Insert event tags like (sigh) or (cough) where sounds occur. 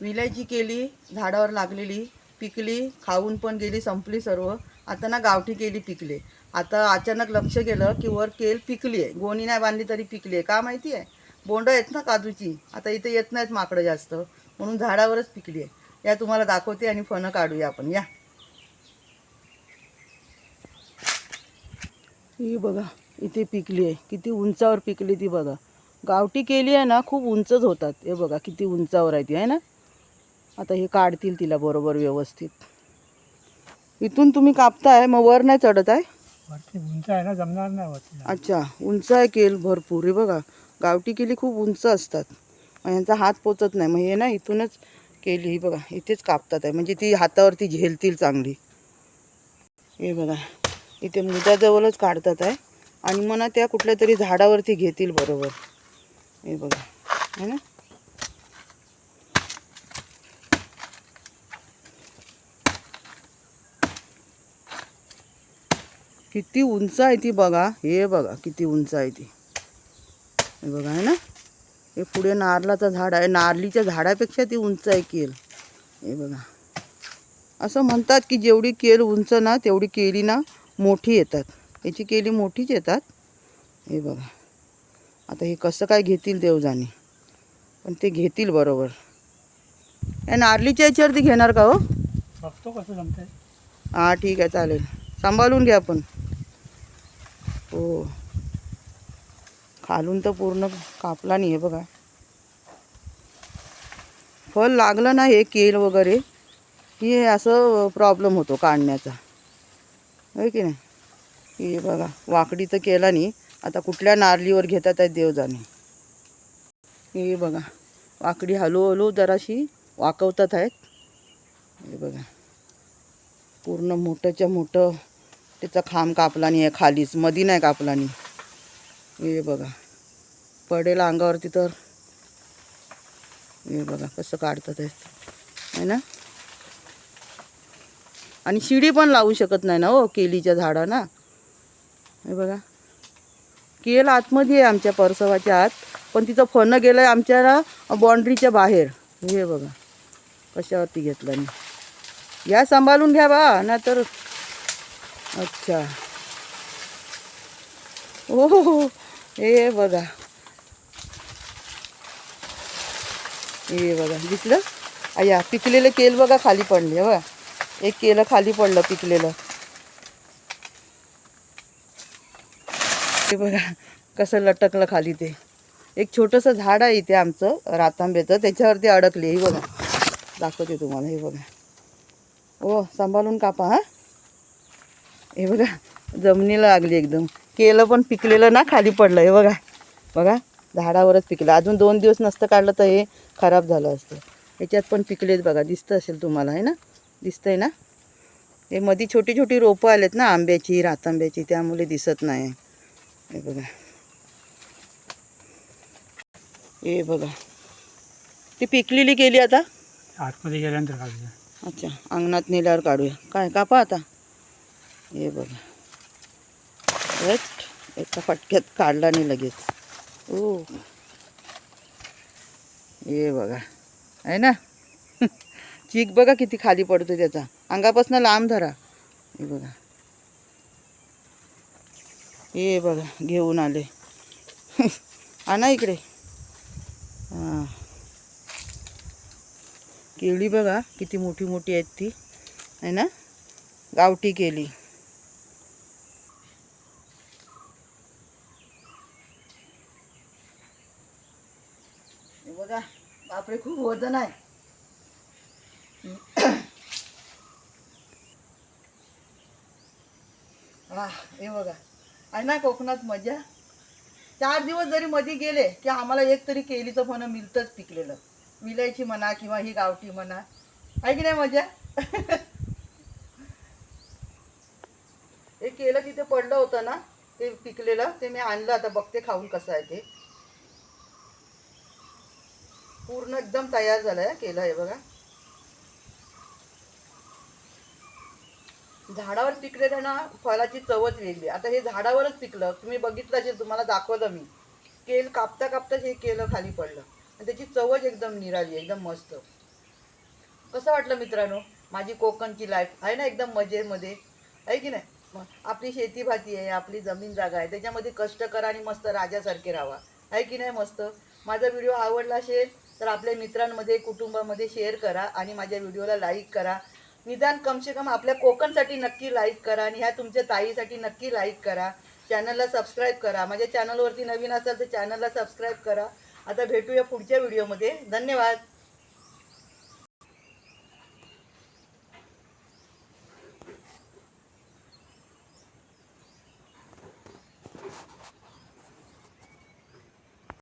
विलायची केली झाडावर लागलेली पिकली खाऊन पण गेली संपली सर्व. आता ना गावठी केली पिकले. आता अचानक लक्ष गेलं की वर केल पिकली आहे. गोणी नाही बांधली तरी पिकली आहे. का माहिती आहे? बोंड आहेत ना काजूची. आता इथे येत नाहीत माकडं जास्त. म्हणून झाडावरच पिकली आहे. या तुम्हाला दाखवते आणि फणं काढूया आपण. या. ही बघा इथे पिकली आहे. किती उंचावर पिकली ती बघा. गावठी केली आहे ना खूप उंचच होतात. हे बघा किती उंचावर आहे ती आहे ना? आता हे काढतील तिला बरोबर व्यवस्थित. इथून तुम्ही कापताय मग वर नाही चढत आहे? उंच आहे ना जमणार नाही अच्छा उंच आहे केल भरपूर. हे बघा गावठी केली खूप उंच असतात. मग यांचा हात पोचत नाही. मग हे ना इथूनच केली. ही बघा इथेच कापतात आहे. म्हणजे ती हातावरती झेलतील चांगली. हे बघा इथे मुदाजवळच काढतात आहे. आणि मग ना त्या कुठल्या तरी झाडावरती घेतील बरोबर. हे बघा है ना? किती उंच आहे ती बघा. हे बघा किती उंच आहे ती. हे बघा आहे ना? हे पुढे नारळाचं झाड आहे. नारळीच्या झाडापेक्षा ती उंच आहे केल. हे बघा. असं म्हणतात की जेवढी केल उंच ना तेवढी केली ना मोठी येतात. याची केली मोठीच येतात. हे बघा. आता हे कसं काय घेतील देव जाणे पण ते घेतील बरोबर. या नारळीच्या याच्यावरती घेणार का हो? बघतो कसं जमतंय. हां ठीक आहे चालेल. सांभाळून घ्या आपण. हो. खालून तर पूर्ण कापला नाही आहे बघा. फळ लागलं ना हे केल वगैरे की हे असं प्रॉब्लेम होतो काढण्याचा. होय की नाही? हे बघा वाकडी तर केला नाही. आता कुठल्या नारलीवर घेतात आहेत देव जाणे हे बघा वाकडी हळूहळू जराशी वाकवतात आहेत. हे बघा पूर्ण मोठंच्या मोठं त्याचा खांब कापला नाही आहे खालीच मधी नाही कापला नाही. हे बघा पडेल अंगावरती तर. हे बघा कसं काढतात आहे ना? आणि शिडी पण लावू शकत नाही ना हो केलीच्या झाडांना. हे बघा. केल आतमध्ये आहे आमच्या परसवाच्या आत पण तिचं फणं गेलं आहे आमच्या बाँड्रीच्या बाहेर. हे बघा कशावरती घेतलं मी या सांभाळून घ्या बा ना तर अच्छा. हो हो हो हे बघा. हे बघा दिसलं? अय्या पिकलेलं केल बघा खाली पडले बघा एक केलं खाली पडलं पिकलेलं. ते बघा कसं लटकलं खाली ते. एक छोटंसं झाड आहे इथे आमचं रातांबेचं त्याच्यावरती अडकले हे बघा. दाखवते तुम्हाला हे बघा. हो सांभाळून कापा हा. हे बघा जमिनीला लागली एकदम. केलं पण पिकलेलं ना खाली पडलं. हे बघा बघा झाडावरच पिकलं. अजून दोन दिवस नसतं काढलं तर हे खराब झालं असतं. याच्यात पण पिकलेच बघा दिसतं असेल तुम्हाला आहे ना? दिसतंय ना? हे मध्ये छोटी छोटी रोपं आलेत ना आंब्याची रातांब्याची त्यामुळे दिसत नाही. हे बघा. हे बघा. ती पिकलेली केली आता? आतमध्ये गेल्यानंतर काढूया. अच्छा अंगणात नेल्यावर काढूया. काय कापा आता. हे बघा. रट एका फटक्यात काढला नाही लगेच. ओ. हे बघा. आहे ना? (laughs) चीक बघा किती खाली पडतो त्याचा. अंगापासून लांब धरा. हे बघा. हे बघा घेऊन आले. (laughs) आणा इकडे. हां. केळी बघा किती मोठी मोठी आहेत ती. आहे ना? गावठी केली हे बघा बापरे खूप वजन आहे. (clears throat) हा हे बघा. आहे ना कोकणात मजा चार दिवस जरी मध्ये गेले की आम्हाला एक तरी केलीचं फणं मिळतंच पिकलेलं. विलायची म्हणा किंवा ही गावठी म्हणा. आहे की नाही मजा (laughs) हे केलं तिथे पडलं होतं ना ते पिकलेलं ते मी आणलं आता बघते खाऊन कसं आहे ते. पूर्ण एकदम तयार झालंय केलं आहे बघा. झाडावर पिकलेलं ना फळाची चवच वेगळी. आता हे झाडावरच पिकलं. तुम्ही बघितलं असेल तुम्हाला दाखवलं मी. केल कापता कापताच हे केलं खाली पडलं. आणि त्याची चवच एकदम निराली एकदम मस्त. कसं वाटलं मित्रांनो? माझी कोकणची लाईफ आहे ना एकदम मजेमध्ये? आहे की नाही? आपली शेती भाती आहे आपली जमीन जागा आहे. त्याच्यामध्ये कष्ट करा आणि मस्त राजासारखे राहा. आहे की नाही मस्त? माझा व्हिडिओ आवडला असेल तर आपल्या मित्रांमध्ये कुटुंबामध्ये शेअर करा आणि माझ्या व्हिडिओला लाईक करा. निदान कमसे कम आपल्या कोकणसाठी नक्की लाईक करा आणि ह्या तुमच्या ताईसाठी नक्की लाईक करा. चॅनलला सबस्क्राईब करा. माझ्या चॅनलवरती नवीन असाल तर चॅनलला सबस्क्राईब करा. आता भेटूया पुढच्या व्हिडिओमध्ये धन्यवाद.